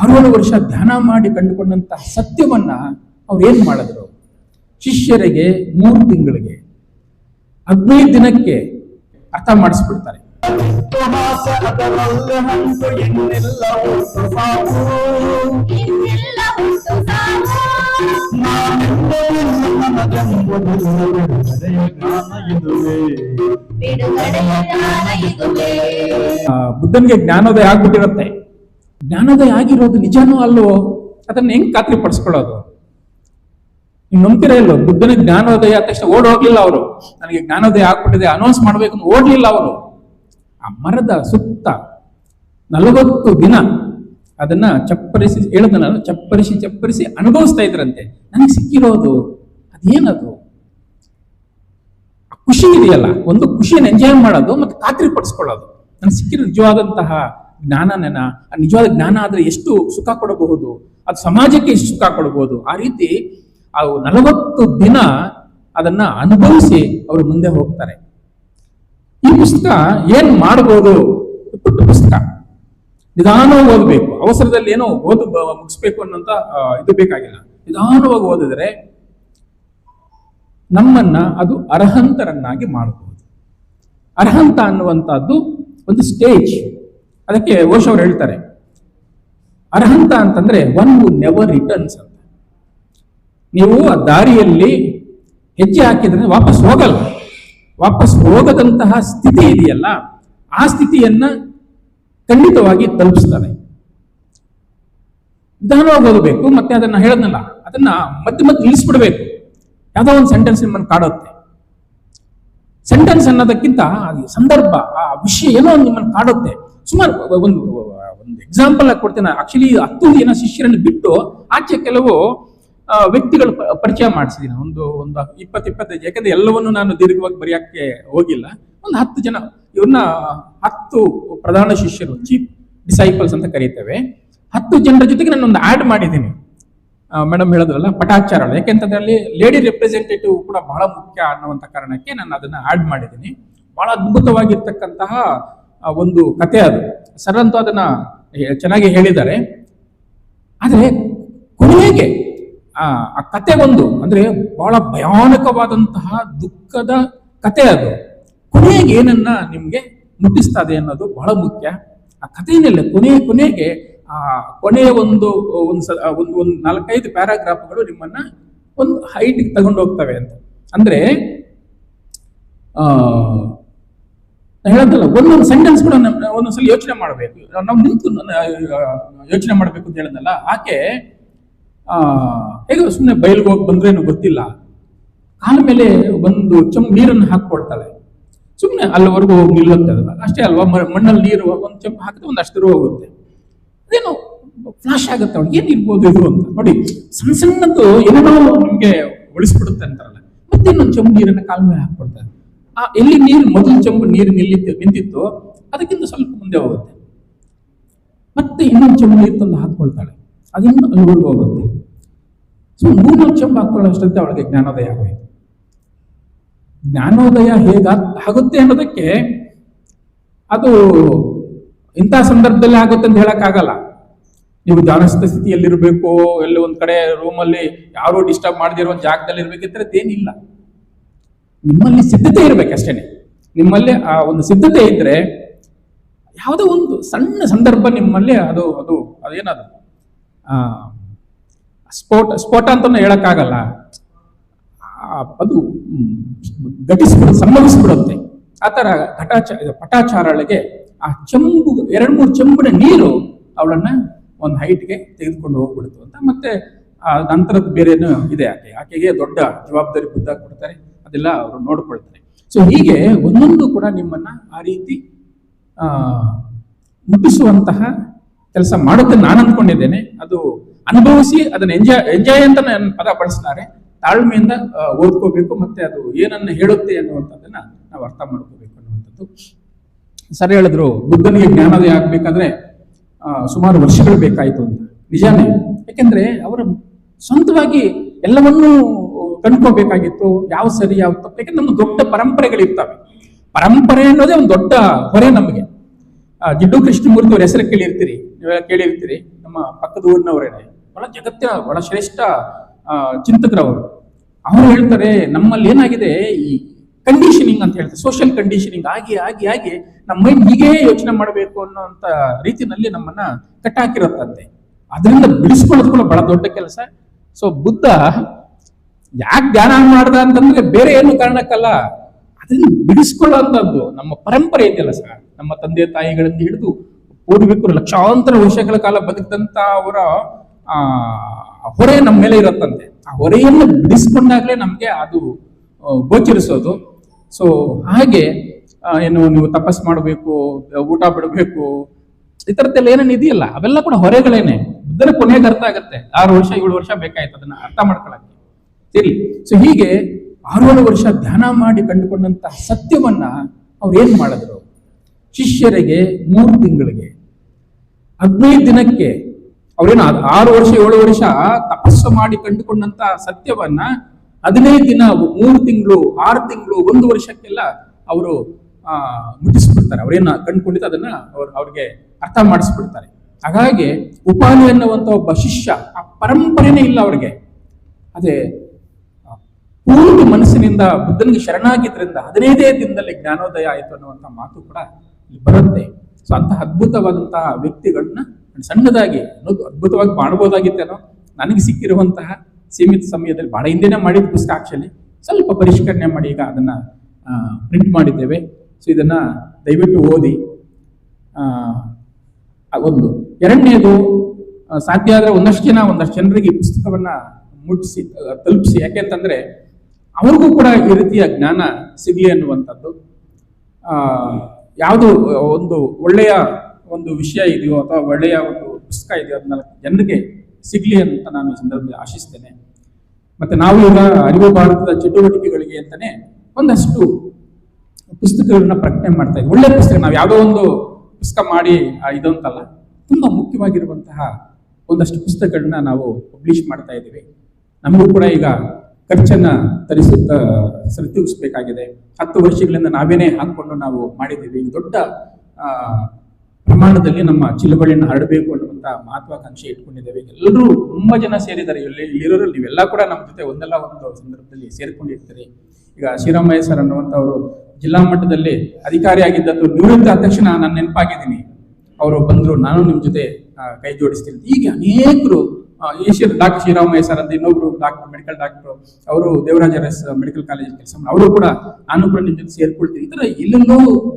ಆರೇಳು ವರ್ಷ ಧ್ಯಾನ ಮಾಡಿ ಕಂಡುಕೊಂಡಂತಹ ಸತ್ಯವನ್ನ ಅವ್ರು ಏನು ಮಾಡಿದ್ರು? ಶಿಷ್ಯರಿಗೆ ಮೂರು ತಿಂಗಳಿಗೆ, ಹದಿನೈದು ದಿನಕ್ಕೆ ಅರ್ಥ ಮಾಡಿಸ್ಬಿಡ್ತಾರೆ. ಬುದ್ಧನ್ಗೆ ಜ್ಞಾನೋದಯ ಆಗ್ಬಿಟ್ಟಿರುತ್ತೆ. ಜ್ಞಾನೋದಯ ಆಗಿರೋದು ನಿಜನೂ ಅಲ್ಲೋ? ಅದನ್ನ ಹೆಂಗ್ ಖಾತ್ರಿ ಪಡಿಸ್ಕೊಳ್ಳೋದು ನೀವು ನಂಬ್ತಿರ ಇಲ್ಲೋ? ಬುದ್ಧನಿಗೆ ಜ್ಞಾನೋದಯ ಆದ ತಕ್ಷಣ ಓಡ್ ಹೋಗ್ಲಿಲ್ಲ ಅವರು. ನನಗೆ ಜ್ಞಾನೋದಯ ಆಗ್ಬಿಟ್ಟಿದೆ ಅನೌನ್ಸ್ ಮಾಡ್ಬೇಕು ಅಂತ ಓಡ್ಲಿಲ್ಲ ಅವರು. ಆ ಮರದ ಸುತ್ತ ನಲವತ್ತು ದಿನ ಅದನ್ನ ಚಪ್ಪರಿಸಿ ಹೇಳದ ನಾನು, ಚಪ್ಪರಿಸಿ ಚಪ್ಪರಿಸಿ ಅನುಭವಿಸ್ತಾ ಇದ್ರಂತೆ. ನನಗೆ ಸಿಕ್ಕಿರೋದು ಅದೇನದು? ಖುಷಿ ಇದೆಯಲ್ಲ, ಒಂದು ಖುಷಿಯನ್ನು ಎಂಜಾಯ್ ಮಾಡೋದು ಮತ್ತೆ ಖಾತ್ರಿ ಪಡಿಸ್ಕೊಳ್ಳೋದು ನನಗೆ ಸಿಕ್ಕಿರೋ ನಿಜವಾದಂತಹ ಜ್ಞಾನನ ನಿಜವಾದ ಜ್ಞಾನ ಆದ್ರೆ ಎಷ್ಟು ಸುಖ ಕೊಡಬಹುದು? ಅದು ಸಮಾಜಕ್ಕೆ ಎಷ್ಟು ಸುಖ ಕೊಡಬಹುದು? ಆ ರೀತಿ ಆ ನಲವತ್ತು ದಿನ ಅದನ್ನ ಅನುಭವಿಸಿ ಅವರು ಮುಂದೆ ಹೋಗ್ತಾರೆ. ಈ ಪುಸ್ತಕ ಏನ್ ಮಾಡಬಹುದು ಪುಟ್ಟ ಪುಸ್ತಕ. ನಿಧಾನವಾಗಿ ಓದಬೇಕು. ಅವಸರದಲ್ಲಿ ಏನೋ ಓದು ಮುಗಿಸ್ಬೇಕು ಅನ್ನೋಂತ ಇದು ಬೇಕಾಗಿಲ್ಲ. ನಿಧಾನವಾಗಿ ಓದಿದ್ರೆ ನಮ್ಮನ್ನ ಅದು ಅರ್ಹಂತರನ್ನಾಗಿ ಮಾಡಬಹುದು ಅರ್ಹಂತ ಅನ್ನುವಂಥದ್ದು ಒಂದು ಸ್ಟೇಜ್ ಅದಕ್ಕೆ ಓಶ್ ಅವರು ಹೇಳ್ತಾರೆ, ಅರ್ಹಂತ ಅಂತಂದ್ರೆ ಒನ್ ಹು ನೆವರ್ ರಿಟರ್ನ್ಸ್ ಅಂತ. ನೀವು ಆ ದಾರಿಯಲ್ಲಿ ಹೆಜ್ಜೆ ಹಾಕಿದ್ರೆ ವಾಪಸ್ ಹೋಗಲ್ಲ. ವಾಪಸ್ ಹೋಗದಂತಹ ಸ್ಥಿತಿ ಇದೆಯಲ್ಲ, ಆ ಸ್ಥಿತಿಯನ್ನ ಖಂಡಿತವಾಗಿ ತಲುಪಿಸ್ತಾರೆ ನಿಧಾನವಾಗಿ ಓದಬೇಕು, ಮತ್ತೆ ಅದನ್ನ ಹೇಳದ್ನಲ್ಲ, ಅದನ್ನ ಮತ್ತೆ ಮತ್ತೆ ನಿಲ್ಲಿಸ್ಬಿಡ್ಬೇಕು. ಯಾವುದೋ ಒಂದು ಸೆಂಟೆನ್ಸ್ ನಿಮ್ಮನ್ನು ಕಾಡುತ್ತೆ. ಸೆಂಟೆನ್ಸ್ ಅನ್ನೋದಕ್ಕಿಂತ ಸಂದರ್ಭ, ಆ ವಿಷಯ ಏನೋ ನಿಮ್ಮನ್ನು ಕಾಡುತ್ತೆ. ಸುಮಾರು ಒಂದು ಒಂದು ಎಕ್ಸಾಂಪಲ್ ಆಗಿ ಕೊಡ್ತೇನೆ. ಆಕ್ಚುಲಿ ಹತ್ತು ಜನ ಶಿಷ್ಯರನ್ನು ಬಿಟ್ಟು ಆಚೆ ಕೆಲವು ವ್ಯಕ್ತಿಗಳು ಪರಿಚಯ ಮಾಡಿಸಿದ್ದೀನಿ ಒಂದು ಒಂದು ಇಪ್ಪತ್ತು, ಇಪ್ಪತ್ತೈದು, ಯಾಕಂದ್ರೆ ಎಲ್ಲವನ್ನು ನಾನು ದೀರ್ಘವಾಗಿ ಬರೆಯೋಕ್ಕೆ ಹೋಗಿಲ್ಲ. ಒಂದು ಹತ್ತು ಜನ, ಇವ್ರನ್ನ ಹತ್ತು ಪ್ರಧಾನ ಶಿಷ್ಯರು ಚೀಫ್ ಡಿಸೈಪಲ್ಸ್ ಅಂತ ಕರೀತೇವೆ. ಹತ್ತು ಜನರ ಜೊತೆಗೆ ನಾನು ಒಂದು ಆ್ಯಡ್ ಮಾಡಿದ್ದೀನಿ ಮೇಡಮ್ ಹೇಳಿದ್ರಲ್ಲ, ಪಟಾಚಾರಗಳು. ಯಾಕೆಂತಂದ್ರೆ ಅಲ್ಲಿ ಲೇಡಿ ರೆಪ್ರೆಸೆಂಟೇಟಿವ್ ಕೂಡ ಬಹಳ ಮುಖ್ಯ ಅನ್ನುವಂಥ ಕಾರಣಕ್ಕೆ ನಾನು ಅದನ್ನ ಆ್ಯಡ್ ಮಾಡಿದ್ದೀನಿ. ಬಹಳ ಅದ್ಭುತವಾಗಿರ್ತಕ್ಕಂತಹ ಒಂದು ಕತೆ ಅದು. ಸರ್ ಅಂತೂ ಅದನ್ನ ಚೆನ್ನಾಗಿ ಹೇಳಿದ್ದಾರೆ. ಆದರೆ ಕೊನೆಗೆ ಆ ಕತೆ ಒಂದು, ಅಂದ್ರೆ ಬಹಳ ಭಯಾನಕವಾದಂತಹ ದುಃಖದ ಕತೆ ಅದು. ಕೊನೆಗೆ ಏನನ್ನ ನಿಮ್ಗೆ ಮುಟ್ಟಿಸ್ತದೆ ಅನ್ನೋದು ಬಹಳ ಮುಖ್ಯ. ಆ ಕಥೆಯನ್ನೆಲ್ಲ ಕೊನೆ, ಕೊನೆಗೆ, ಆ ಕೊನೆಯ ಒಂದು ಒಂದು ಸ- ಒಂದು ಒಂದು ನಾಲ್ಕೈದು ಪ್ಯಾರಾಗ್ರಾಫ್ಗಳು ನಿಮ್ಮನ್ನ ಒಂದು ಹೈಟ್ಗೆ ತಗೊಂಡೋಗ್ತವೆ ಅಂತ. ಅಂದ್ರೆ, ಆ ಹೇಳೋದಲ್ಲ, ಒಂದೊಂದು ಸೆಂಟೆನ್ಸ್ ಕೂಡ ಒಂದೊಂದ್ಸಲ ಯೋಚನೆ ಮಾಡಬೇಕು. ನಾವು ನಿಂತು ಯೋಚನೆ ಮಾಡಬೇಕು ಅಂತ ಹೇಳಂದಲ್ಲ, ಆಕೆ ಹೇಗೆ ಸುಮ್ಮನೆ ಬಯಲ್ಗೆ ಹೋಗಿ ಬಂದ್ರೇನು ಗೊತ್ತಿಲ್ಲ. ಕಾಲ ಮೇಲೆ ಒಂದು ಚಮ್ ನೀರನ್ನು ಹಾಕ್ಕೊಡ್ತಾಳೆ ಸುಮ್ಮನೆ ಅಲ್ಲಿವರೆಗೂ ಹೋಗಿ ನಿಲ್ಲುತ್ತೆ ಅದು ಅಷ್ಟೇ ಅಲ್ವಾ? ಮಣ್ಣಲ್ಲಿ ನೀರು ಒಂದು ಚಮ್ ಹಾಕಿದ್ರೆ ಒಂದು ಅಷ್ಟು ದೂರ ಹೋಗುತ್ತೆ. ಅದೇನೋ ಫ್ಲಾಶ್ ಆಗುತ್ತೆ ಅವ್ನು ಏನು ಇರ್ಬೋದು ಇದು ಅಂತ? ನೋಡಿ, ಸಣ್ಣ ಸಣ್ಣದ್ದು ಏನೋ ನಿಮ್ಗೆ ಉಳಿಸ್ಬಿಡುತ್ತೆ ಅಂತಾರಲ್ಲ. ಮತ್ತೆ ಇನ್ನೊಂದು ಚಮ್ ನೀರನ್ನು ಕಾಲ ಮೇಲೆ ಹಾಕ್ಕೊಡ್ತಾರೆ ಆ ಎಲ್ಲಿ ನೀರು, ಮೊದಲು ಚಂಬು ನೀರು ನಿಲ್ಲಿತ್ತು, ನಿಂತಿತ್ತು, ಅದಕ್ಕಿಂತ ಸ್ವಲ್ಪ ಮುಂದೆ ಹೋಗುತ್ತೆ. ಮತ್ತೆ ಇನ್ನೊಂದು ಚಂಬು ನೀರು ತಂದು ಹಾಕ್ಕೊಳ್ತಾಳೆ. ಅದಿನ್ನು ಅಲ್ಲಿವರೆಗೂ ಹೋಗುತ್ತೆ ಸೊ ಮೂರ್ನಾಲ್ಕು ಚಂಬು ಹಾಕೊಳ್ಳೋ ಅಷ್ಟಂತೆ ಅವಳಿಗೆ ಜ್ಞಾನೋದಯ ಆಗೋಯ್ತು. ಜ್ಞಾನೋದಯ ಹೇಗ, ಆಗುತ್ತೆ ಅನ್ನೋದಕ್ಕೆ ಅದು ಇಂಥ ಸಂದರ್ಭದಲ್ಲಿ ಆಗುತ್ತೆ ಅಂತ ಹೇಳಕ್ಕಾಗಲ್ಲ. ನೀವು ಧ್ಯಾನಸ್ಥ ಸ್ಥಿತಿಯಲ್ಲಿರಬೇಕು, ಎಲ್ಲೋ ಒಂದ್ ಕಡೆ ರೂಮಲ್ಲಿ ಯಾರು ಡಿಸ್ಟರ್ಬ್ ಮಾಡದಿರೋ ಒಂದು ಜಾಗದಲ್ಲಿ ಇರ್ಬೇಕಿದ್ರೆ ಅದೇನಿಲ್ಲ. ನಿಮ್ಮಲ್ಲಿ ಸಿದ್ಧತೆ ಇರಬೇಕಷ್ಟೇ. ನಿಮ್ಮಲ್ಲಿ ಆ ಒಂದು ಸಿದ್ಧತೆ ಇದ್ರೆ ಯಾವುದೋ ಒಂದು ಸಣ್ಣ ಸಂದರ್ಭ ನಿಮ್ಮಲ್ಲಿ ಅದು ಅದು, ಅದೇನದು? ಸ್ಫೋಟ ಸ್ಫೋಟ ಅಂತ ಹೇಳೋಕ್ಕಾಗಲ್ಲ. ಅದು ಘಟಿಸ್ಬಿಡ, ಸಂಭವಿಸ್ಬಿಡುತ್ತೆ. ಆ ಥರ ಘಟಾಚ ಇದು ಪಟಾಚಾರಳಿಗೆ ಆ ಚೆಂಬು, ಎರಡು ಮೂರು ಚೆಂಬಿನ ನೀರು ಅವಳನ್ನ ಒಂದು ಹೈಟ್ಗೆ ತೆಗೆದುಕೊಂಡು ಹೋಗ್ಬಿಡ್ತು ಅಂತ. ಮತ್ತೆ ಆ ನಂತರದ ಬೇರೆನೂ ಇದೆ ಆಕೆ. ಆಕೆಗೆ ದೊಡ್ಡ ಜವಾಬ್ದಾರಿ ಬುದ್ಧ ಕೊಡ್ತಾರೆ. ಅದೆಲ್ಲ ಅವರು ನೋಡ್ಕೊಳ್ತಾರೆ. ಸೊ ಹೀಗೆ ಒಂದೊಂದು ಕೂಡ ನಿಮ್ಮನ್ನ ಆ ರೀತಿ ಮುಟ್ಟಿಸುವಂತಹ ಕೆಲಸ ಮಾಡುತ್ತೆ ನಾನು ಅಂದ್ಕೊಂಡಿದ್ದೇನೆ ಅದು ಅನುಭವಿಸಿ ಅದನ್ನ ಎಂಜಾಯ್ ಎಂಜಾಯ್ ಅಂತ ನನ್ನ ಪದ ಬಳಸ್ತಾರೆ. ತಾಳ್ಮೆಯಿಂದ ಓದ್ಕೋಬೇಕು ಮತ್ತೆ ಅದು ಏನನ್ನ ಹೇಳುತ್ತೆ ಅನ್ನುವಂಥದ್ದನ್ನ ನಾವು ಅರ್ಥ ಮಾಡ್ಕೋಬೇಕು ಅನ್ನುವಂಥದ್ದು. ಸರ್ ಹೇಳಿದ್ರು, ಬುದ್ಧನಿಗೆ ಜ್ಞಾನೋದಯ ಆಗ್ಬೇಕಾದ್ರೆ ಸುಮಾರು ವರ್ಷಗಳು ಬೇಕಾಯಿತು ಅಂತ. ನಿಜಾನೇ. ಯಾಕೆಂದ್ರೆ ಅವರ ಸ್ವಂತವಾಗಿ ಎಲ್ಲವನ್ನೂ ಕಂಡ್ಕೋಬೇಕಾಗಿತ್ತು ಯಾವ ಸರಿ, ಯಾವ ತಪ್ಪು. ಯಾಕಂದ್ರೆ ನಮ್ಮ ದೊಡ್ಡ ಪರಂಪರೆಗಳಿರ್ತವೆ. ಪರಂಪರೆ ಅನ್ನೋದೇ ಒಂದು ದೊಡ್ಡ ಹೊರೆ ನಮಗೆ. ಜಿಡ್ಡು ಕೃಷ್ಣಮೂರ್ತಿ ಅವ್ರ ಹೆಸರು ಕೇಳಿರ್ತೀರಿ, ನೀವೆಲ್ಲ ಕೇಳಿರ್ತೀರಿ. ನಮ್ಮ ಪಕ್ಕದ ಊರಿನವರೇನೆ ಬಹಳ ಜಗತ್ತಿನ, ಬಹಳ ಶ್ರೇಷ್ಠ ಚಿಂತಕರವರು. ಅವರು ಹೇಳ್ತಾರೆ, ನಮ್ಮಲ್ಲಿ ಏನಾಗಿದೆ, ಈ ಕಂಡೀಷನಿಂಗ್ ಅಂತ ಹೇಳ್ತಾರೆ ಸೋಷಿಯಲ್ ಕಂಡೀಷನಿಂಗ್ ಆಗಿ ಆಗಿ ಆಗಿ ನಮ್ಮ ಮೈಂಡ್ ಹೀಗೇ ಯೋಚನೆ ಮಾಡಬೇಕು ಅನ್ನೋಂಥ ರೀತಿನಲ್ಲಿ ನಮ್ಮನ್ನ ಕಟ್ಟಾಕಿರುತ್ತಂತೆ ಅದರಿಂದ ಬಿಡಿಸ್ಕೊಳ್ಳೋದು ಕೂಡ ಬಹಳ ದೊಡ್ಡ ಕೆಲಸ. ಸೊ ಬುದ್ಧ ಯಾಕೆ ಧ್ಯಾನ ಮಾಡ್ದ ಅಂತಂದ್ರೆ ಬೇರೆ ಏನು ಕಾರಣಕ್ಕಲ್ಲ? ಅದನ್ನ ಬಿಡಿಸ್ಕೊಳ್ಳೋಂಥದ್ದು. ನಮ್ಮ ಪರಂಪರೆ ಇದೆಯಲ್ಲ ಸರ್. ನಮ್ಮ ತಂದೆ ತಾಯಿಗಳಿಂದ ಹಿಡಿದು ಪೂರ್ವಿಕರು ಲಕ್ಷಾಂತರ ವರ್ಷಗಳ ಕಾಲ ಬದುಕಿದಂತ ಅವರ ಆ, ಹೊರೆ ನಮ್ಮ ಮೇಲೆ ಇರುತ್ತಂತೆ. ಆ ಹೊರೆಯನ್ನು ಬಿಡಿಸ್ಕೊಂಡಾಗ್ಲೇ ನಮ್ಗೆ ಅದು ಗೋಚರಿಸೋದು. ಸೊ ಹಾಗೆ ಏನು ನೀವು ತಪಸ್ ಮಾಡಬೇಕು, ಊಟ ಬಿಡಬೇಕು, ಈ ಥರದ್ದೆಲ್ಲ ಏನೇನು ಇದೆಯಲ್ಲ? ಅವೆಲ್ಲ ಕೂಡ ಹೊರೆಗಳೇನೆ. ಬುದ್ಧನ ಕೊನೆಗೆ ಅರ್ಥ ಆಗುತ್ತೆ. ಆರು ವರ್ಷ, ಏಳು ವರ್ಷ ಬೇಕಾಯ್ತು ಅದನ್ನ ಅರ್ಥ ಮಾಡ್ಕೊಳಕ್ಕೆ. ಸರಿ ಸೊ ಹೀಗೆ ಆರೇಳು ವರ್ಷ ಧ್ಯಾನ ಮಾಡಿ ಕಂಡುಕೊಂಡಂತಹ ಸತ್ಯವನ್ನ ಅವ್ರು ಏನ್ ಮಾಡಿದ್ರು? ಶಿಷ್ಯರಿಗೆ ಮೂರು ತಿಂಗಳಿಗೆ, ಹದಿನೈದು ದಿನಕ್ಕೆ ಅವ್ರೇನು ಆರು ವರ್ಷ, ಏಳು ವರ್ಷ ತಪಸ್ಸು ಮಾಡಿ ಕಂಡುಕೊಂಡಂತ ಸತ್ಯವನ್ನ ಹದಿನೈದು ದಿನ, ಮೂರು ತಿಂಗಳು, ಆರು ತಿಂಗಳು, ಒಂದು ವರ್ಷಕ್ಕೆಲ್ಲ ಅವರು, ಆ, ಮುಟ್ಟಿಸ್ಬಿಡ್ತಾರೆ. ಅವ್ರೇನ ಕಂಡುಕೊಂಡಿದ್ದು ಅದನ್ನ ಅವ್ರು ಅವ್ರಿಗೆ ಅರ್ಥ ಮಾಡಿಸ್ಬಿಡ್ತಾರೆ. ಹಾಗಾಗಿ ಉಪಾಲಿ ಅನ್ನುವಂಥ ಒಬ್ಬ ಶಿಷ್ಯ ಆ ಪರಂಪರೆನೇ ಇಲ್ಲ ಅವ್ರಿಗೆ. ಅದೇ ಪೂರ್ತಿ ಮನಸ್ಸಿನಿಂದ ಬುದ್ಧನಿಗೆ ಶರಣಾಗಿದ್ದರಿಂದ ಹದಿನೈದೇ ದಿನದಲ್ಲಿ ಜ್ಞಾನೋದಯ ಆಯಿತು ಅನ್ನುವಂಥ ಮಾತು ಕೂಡ ಇಲ್ಲಿ ಬರುತ್ತೆ. ಸೊ ಅಂತಹ ಅದ್ಭುತವಾದಂತಹ ವ್ಯಕ್ತಿಗಳನ್ನ ಸಣ್ಣದಾಗಿ ಅನ್ನೋದು ಅದ್ಭುತವಾಗಿ ಮಾಡ್ಬೋದಾಗಿತ್ತೇನೋ, ನನಗೆ ಸಿಕ್ಕಿರುವಂತಹ ಸೀಮಿತ ಸಮಯದಲ್ಲಿ ಬಹಳ ಹಿಂದೆನೇ ಮಾಡಿದ ಪುಸ್ತಕ ಆಕ್ಚುಲಿ ಸ್ವಲ್ಪ ಪರಿಷ್ಕರಣೆ ಮಾಡಿ ಈಗ ಅದನ್ನ ಪ್ರಿಂಟ್ ಮಾಡಿದ್ದೇವೆ. ಸೊ ಇದನ್ನ ದಯವಿಟ್ಟು ಓದಿ. ಒಂದು. ಎರಡನೇದು ಸಾಧ್ಯ ಆದ್ರೆ ಒಂದಷ್ಟು ಜನ, ಒಂದಷ್ಟು ಜನರಿಗೆ ಈ ಪುಸ್ತಕವನ್ನ ಮುಟ್ಟಿಸಿ, ತಲುಪಿಸಿ. ಯಾಕೆಂತಂದ್ರೆ ಅವ್ರಿಗೂ ಕೂಡ ಈ ರೀತಿಯ ಜ್ಞಾನ ಸಿಗಲಿ ಅನ್ನುವಂಥದ್ದು. ಯಾವುದು ಒಂದು ಒಳ್ಳೆಯ ಒಂದು ವಿಷಯ ಇದೆಯೋ ಅಥವಾ ಒಳ್ಳೆಯ ಒಂದು ಪುಸ್ತಕ ಇದೆಯೋ ಅದನ್ನ ಜನರಿಗೆ ಸಿಗ್ಲಿ ಅಂತ ನಾನು ಈ ಸಂದರ್ಭದಲ್ಲಿ ಆಶಿಸ್ತೇನೆ. ಮತ್ತೆ ನಾವು ಈಗ ಅರಿವು ಭಾರತದ ಚಟುವಟಿಕೆಗಳಿಗೆ ಅಂತಲೇ ಒಂದಷ್ಟು ಪುಸ್ತಕಗಳನ್ನ ಪ್ರಕಟಣೆ ಮಾಡ್ತಾ ಇದ್ದೀವಿ. ಒಳ್ಳೆ ಪುಸ್ತಕ, ನಾವು ಯಾವುದೋ ಒಂದು ಪುಸ್ತಕ ಮಾಡಿ ಇದು ಅಂತಲ್ಲ, ತುಂಬಾ ಮುಖ್ಯವಾಗಿರುವಂತಹ ಒಂದಷ್ಟು ಪುಸ್ತಕಗಳನ್ನ ನಾವು ಪಬ್ಲಿಷ್ ಮಾಡ್ತಾ ಇದ್ದೀವಿ. ನಮಗೂ ಕೂಡ ಈಗ ಖರ್ಚನ್ನ ತರಿಸುತ್ತ ಸರಿತೂಗಿಸ್ಬೇಕಾಗಿದೆ ಹತ್ತು ವರ್ಷಗಳಿಂದ ನಾವೇನೇ ಹಾಕೊಂಡು ನಾವು ಮಾಡಿದ್ದೀವಿ. ದೊಡ್ಡ ಪ್ರಮಾಣದಲ್ಲಿ ನಮ್ಮ ಚಿಲುಬಳಿಯನ್ನು ಹರಡಬೇಕು ಅನ್ನುವಂಥ ಮಹತ್ವಾಕಾಂಕ್ಷೆ ಇಟ್ಕೊಂಡಿದ್ದೇವೆ. ಎಲ್ಲರೂ ತುಂಬಾ ಜನ ಸೇರಿದ್ದಾರೆ. ಇಲ್ಲಿ ಇಲ್ಲಿರೋರು, ನೀವೆಲ್ಲ ಕೂಡ ನಮ್ಮ ಜೊತೆ ಒಂದಲ್ಲ ಒಂದು ಸಂದರ್ಭದಲ್ಲಿ ಸೇರಿಕೊಂಡಿರ್ತೀರಿ. ಈಗ ಶ್ರೀರಾಮಯ್ಯ ಸರ್ ಅನ್ನುವಂಥವರು ಜಿಲ್ಲಾ ಮಟ್ಟದಲ್ಲಿ ಅಧಿಕಾರಿಯಾಗಿದ್ದದ್ದು ನಿವೃತ್ತ ತಕ್ಷಣ ನಾನು ನೆನಪಾಗಿದ್ದೀನಿ. ಅವರು ಬಂದ್ರು, ನಾನು ನಿಮ್ಮ ಜೊತೆ ಕೈ ಜೋಡಿಸ್ತೀನಿ ಹೀಗೆ ಅನೇಕರು ಏಷ್ಯನ್ ಡಾಕ್ಟರ್ ಶ್ರೀರಾಮಯ್ಯ ಸರ್ ಅಂತ ಇನ್ನೊಬ್ರು ಡಾಕ್ಟರ್ ಮೆಡಿಕಲ್ ಡಾಕ್ಟರ್ ಅವರು ದೇವರಾಜ ಅರಸ್ ಮೆಡಿಕಲ್ ಕಾಲೇಜ್ ಕೆಲಸ ಅವರು ಕೂಡ ನಾನು ಕೂಡ ನಿಮ್ ಜೊತೆ ಸೇರ್ಕೊಳ್ತೀವಿ ಈ ತರ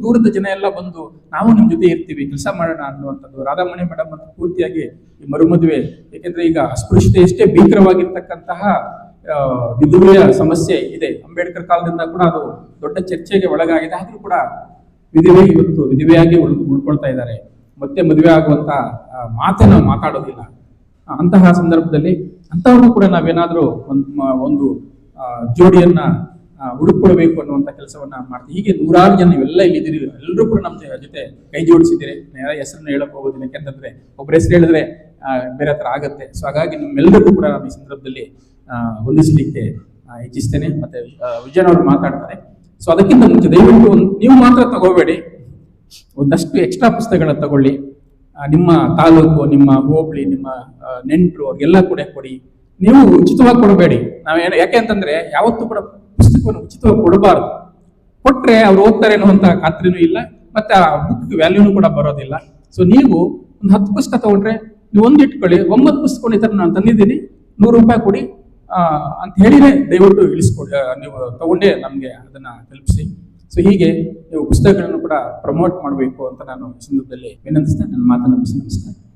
ದೂರದ ಜನ ಎಲ್ಲ ಬಂದು ನಾವು ನಿಮ್ ಜೊತೆ ಇರ್ತೀವಿ, ಕೆಲಸ ಮಾಡೋಣ ಅನ್ನುವಂಥದ್ದು. ರಾಧಾಮಣಿ ಮೇಡಮ್ ಅಂತ ಪೂರ್ತಿಯಾಗಿ ಈ ಮರುಮದುವೆ ಯಾಕೆಂದ್ರೆ ಈಗ ಅಸ್ಪೃಶ್ಯತೆ ಎಷ್ಟೇ ಭೀಕರವಾಗಿರ್ತಕ್ಕಂತಹ ವಿಧುವೆಯ ಸಮಸ್ಯೆ ಇದೆ. ಅಂಬೇಡ್ಕರ್ ಕಾಲದಿಂದ ಕೂಡ ಅದು ದೊಡ್ಡ ಚರ್ಚೆಗೆ ಒಳಗಾಗಿದೆ. ಆದ್ರೂ ಕೂಡ ವಿಧವೆ ಇವತ್ತು ವಿಧವೆಯಾಗಿ ಉಳ್, ಉಳ್ಕೊಳ್ತಾ ಇದ್ದಾರೆ. ಮತ್ತೆ ಮದುವೆ ಆಗುವಂತ ಮಾತನ್ನು ಮಾತಾಡೋದಿಲ್ಲ. ಅಂತಹ ಸಂದರ್ಭದಲ್ಲಿ ಅಂತವ್ರು ಕೂಡ ನಾವೇನಾದ್ರೂ ಒಂದು ಒಂದು ಜೋಡಿಯನ್ನ ಹುಡುಕೊಳ್ಬೇಕು ಅನ್ನುವಂತ ಕೆಲಸವನ್ನ ಮಾಡ್ತೀವಿ. ಹೀಗೆ ನೂರಾರು ಜನ ನೀವೆಲ್ಲ ಇಲ್ಲಿದ್ದೀರಿ ಎಲ್ಲರೂ ಕೂಡ ನಮ್ಮ ಜೊತೆ ಕೈ ಜೋಡಿಸಿದ್ದೀರಿ. ಹೆಸರನ್ನ ಹೇಳಕ್ ಹೋಗೋದಿಲ್ಲ ಯಾಕೆಂತಂದ್ರೆ ಒಬ್ಬರ ಹೆಸರು ಹೇಳಿದ್ರೆ ಬೇರೆ ಹತ್ರ ಆಗತ್ತೆ. ಸೊ ಹಾಗಾಗಿ ನಿಮ್ಮೆಲ್ಲರಿಗೂ ಕೂಡ ನಾನು ಈ ಸಂದರ್ಭದಲ್ಲಿ ಹೊಂದಿಸಲಿಕ್ಕೆ ಇಚ್ಛಿಸ್ತೇನೆ. ಮತ್ತೆ ವಿಜಯನ್ ಅವರು ಮಾತಾಡ್ತಾರೆ. ಸೊ ಅದಕ್ಕಿಂತ ಮುಂಚೆ ದಯವಿಟ್ಟು ಒಂದು, ನೀವು ಮಾತ್ರ ತಗೋಬೇಡಿ. ಒಂದಷ್ಟು ಎಕ್ಸ್ಟ್ರಾ ಪುಸ್ತಕಗಳನ್ನ ತಗೊಳ್ಳಿ. ನಿಮ್ಮ ತಾಲೂಕು, ನಿಮ್ಮ ಹೋಬಳಿ, ನಿಮ್ಮ ನೆಂಟರು ಅವ್ರಿಗೆಲ್ಲ ಕೂಡ ಕೊಡಿ. ನೀವು ಉಚಿತವಾಗಿ ಕೊಡಬೇಡಿ. ನಾವೇನು ಯಾಕೆ ಅಂತಂದ್ರೆ ಯಾವತ್ತೂ ಕೂಡ ಪುಸ್ತಕವನ್ನು ಉಚಿತವಾಗಿ ಕೊಡಬಾರದು. ಕೊಟ್ರೆ ಅವ್ರು ಓದ್ತಾರೆ ಅನ್ನುವಂತ ಖಾತ್ರಿನೂ ಇಲ್ಲ, ಮತ್ತೆ ಆ ಬುಕ್ ವ್ಯಾಲ್ಯೂನು ಕೂಡ ಬರೋದಿಲ್ಲ. ಸೊ ನೀವು ಒಂದು ಹತ್ತು ಪುಸ್ತಕ ತಗೊಂಡ್ರೆ ನೀವು ಒಂದು ಇಟ್ಕೊಳ್ಳಿ, ಒಂಬತ್ತು ಪುಸ್ತಕ ಈ ಥರ ನಾನು ತಂದಿದ್ದೀನಿ, ನೂರು ರೂಪಾಯಿ ಕೊಡಿ ಅಂತ ಹೇಳಿನೇ ದಯವಿಟ್ಟು ಇಳಿಸ್ಕೊಡಿ ನೀವು ತಗೊಂಡೇ ನಮಗೆ ಅದನ್ನ ತಲುಪಿಸಿ. ಸೊ ಹೀಗೆ ನೀವು ಪುಸ್ತಕಗಳನ್ನು ಕೂಡ ಪ್ರಮೋಟ್ ಮಾಡಬೇಕು ಅಂತ ನಾನು ಸಂದರ್ಭದಲ್ಲಿ ನನ್ನ ಮಾತನ್ನು ಮುಗಿಸಿ ನಮಸ್ಕಾರ.